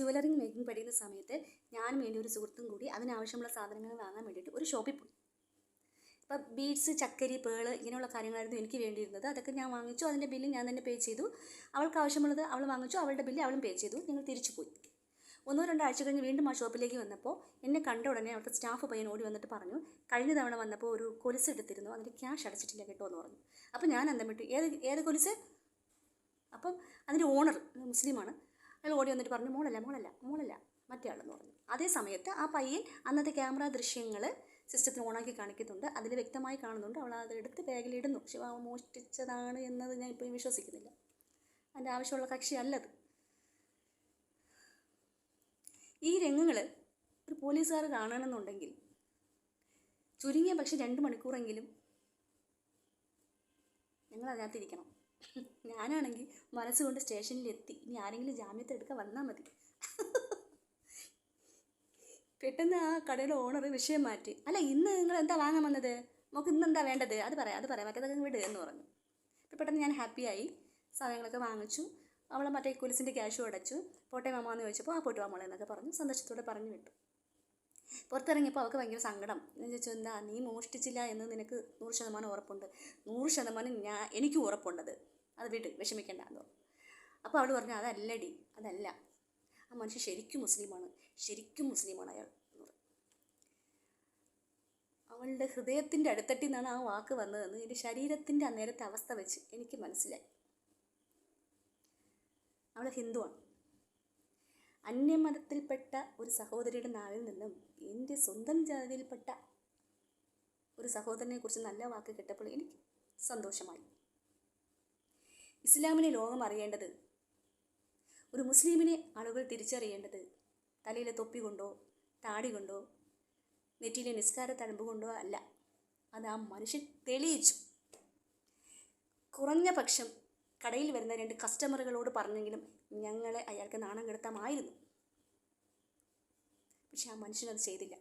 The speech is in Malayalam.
ജുവലറിങ് മേക്കിംഗ് പഠിക്കുന്ന സമയത്ത് ഞാനും എന്റെ ഒരു സുഹൃത്തും കൂടി അതിനാവശ്യമുള്ള സാധനങ്ങൾ വാങ്ങാൻ വേണ്ടിയിട്ട് ഒരു ഷോപ്പിൽ പോയി. ഇപ്പം ബീഡ്സ് ചക്കരി പേൾ ഇങ്ങനെയുള്ള കാര്യങ്ങളായിരുന്നു എനിക്ക് വേണ്ടിയിരുന്നത്. അതൊക്കെ ഞാൻ വാങ്ങിച്ചു. അതിന്റെ ബില്ല് ഞാൻ തന്നെ പേ ചെയ്തു. അവൾക്ക് ആവശ്യമുള്ളത് അവൾ വാങ്ങിച്ചു. അവളുടെ ബില്ല് അവളും പേ ചെയ്തു. ഞങ്ങൾ തിരിച്ചു പോയി. ഒന്നോ രണ്ടോ ആഴ്ച കഴിഞ്ഞ് വീണ്ടും ആ ഷോപ്പിലേക്ക് വന്നപ്പോൾ എന്നെ കണ്ട ഉടനെ അവിടുത്തെ സ്റ്റാഫ് പയ്യൻ ഓടി വന്നിട്ട് പറഞ്ഞു കഴിഞ്ഞ തവണ വന്നപ്പോൾ ഒരു കൊലുസ് എടുത്തിരുന്നു. അതിന്റെ ക്യാഷ് അടച്ചിട്ടില്ല കേട്ടോ എന്ന് പറഞ്ഞു. അപ്പോൾ ഞാൻ അന്തം വിട്ടു. ഏത് ഏത് കൊലുസ്? അപ്പം അതിന്റെ ഓണർ മുസ്ലിമാണ്. അയാൾ ഓടി വന്നിട്ട് പറഞ്ഞു മോളല്ല മോളല്ല മോളല്ല മറ്റേ പറഞ്ഞു. അതേ സമയത്ത് ആ പയ്യൻ അന്നത്തെ ക്യാമറ ദൃശ്യങ്ങൾ സിസ്റ്റത്തിന് ഓണാക്കി കാണിക്കുന്നുണ്ട്. അതിൽ വ്യക്തമായി കാണുന്നുണ്ട്. അവൾ അത് എടുത്ത് ബാഗിലിടുന്നു. പക്ഷെ അവ മോഷ്ടിച്ചതാണ് എന്നത് ഞാൻ ഇപ്പോഴും വിശ്വസിക്കുന്നില്ല. അതിന്റെ ആവശ്യമുള്ള കക്ഷി അല്ലത് ഈ രംഗങ്ങൾ ഒരു പോലീസുകാർ കാണണമെന്നുണ്ടെങ്കിൽ ചുരുങ്ങിയ പക്ഷെ രണ്ട് മണിക്കൂറെങ്കിലും ഞങ്ങൾ അതിനകത്തിരിക്കണം ഞാനാണെങ്കിൽ മനസ്സുകൊണ്ട് സ്റ്റേഷനിൽ എത്തി ഇനി ആരെങ്കിലും ജാമ്യത്തെടുക്കാൻ വന്നാൽ മതി. പെട്ടെന്ന് ആ കടയുടെ ഓണർ വിഷയം മാറ്റി. അല്ല ഇന്ന് നിങ്ങൾ എന്താ വാങ്ങാൻ വന്നത്? നമുക്ക് ഇന്ന് എന്താ വേണ്ടത്? അത് പറയാം അത് പറയാം. മറ്റേതൊക്കെ വിട് എന്ന് പറഞ്ഞു. പെട്ടെന്ന് ഞാൻ ഹാപ്പിയായി സാധനങ്ങളൊക്കെ വാങ്ങിച്ചു. അവളെ മറ്റേ കുലിസിന്റെ ക്യാഷും അടച്ചു. പോട്ടെ മാമ എന്ന് ചോദിച്ചപ്പോൾ ആ പോയിട്ട് വാ എന്നൊക്കെ പറഞ്ഞു. സന്തോഷത്തോടെ പറഞ്ഞു വിട്ടു. പുറത്തിറങ്ങിയപ്പോൾ അവൾക്ക് ഭയങ്കര സങ്കടം. എന്ന് ചോദിച്ചു എന്താ നീ മോഷ്ടിച്ചില്ല? എന്ന് നിനക്ക് നൂറ് ശതമാനം ഉറപ്പുണ്ട്. നൂറ് ശതമാനം ഞാൻ എനിക്കും ഉറപ്പുണ്ടത്. അത് വിട്ട് വിഷമിക്കണ്ട അപ്പോൾ അവൾ പറഞ്ഞു അതല്ലടി അതല്ല. ആ മനുഷ്യൻ ശരിക്കും മുസ്ലിമാണ്. ശരിക്കും മുസ്ലിമാണ് അയാൾ. അവളുടെ ഹൃദയത്തിന്റെ അടുത്തട്ടിൽ നിന്നാണ് ആ വാക്ക് വന്നതെന്ന് എന്റെ ശരീരത്തിന്റെ അന്നേരത്തെ അവസ്ഥ വെച്ച് എനിക്ക് മനസ്സിലായി. അവൾ ഹിന്ദുവാണ്. അന്യമതത്തിൽപ്പെട്ട ഒരു സഹോദരിയുടെ നാവിൽ നിന്നും എന്റെ സ്വന്തം ജാതിയിൽപ്പെട്ട ഒരു സഹോദരനെ കുറിച്ച് നല്ല വാക്ക് കേട്ടപ്പോൾ എനിക്ക് സന്തോഷമായി. ഇസ്ലാമിനെ ലോകം അറിയേണ്ടത് ഒരു മുസ്ലിമിനെ ആളുകൾ തിരിച്ചറിയേണ്ടത് തലയിലെ തൊപ്പി കൊണ്ടോ താടി കൊണ്ടോ നെറ്റിയിലെ നിസ്കാര തഴമ്പ് കൊണ്ടോ അല്ല. അത് ആ മനുഷ്യൻ തെളിയിച്ചു. കുറഞ്ഞ പക്ഷം കടയിൽ വരുന്ന രണ്ട് കസ്റ്റമറുകളോട് പറഞ്ഞെങ്കിലും ഞങ്ങളെ അയാൾക്ക് നാണം കെടുത്താമായിരുന്നു. പക്ഷെ ആ മനുഷ്യനത് ചെയ്തില്ല.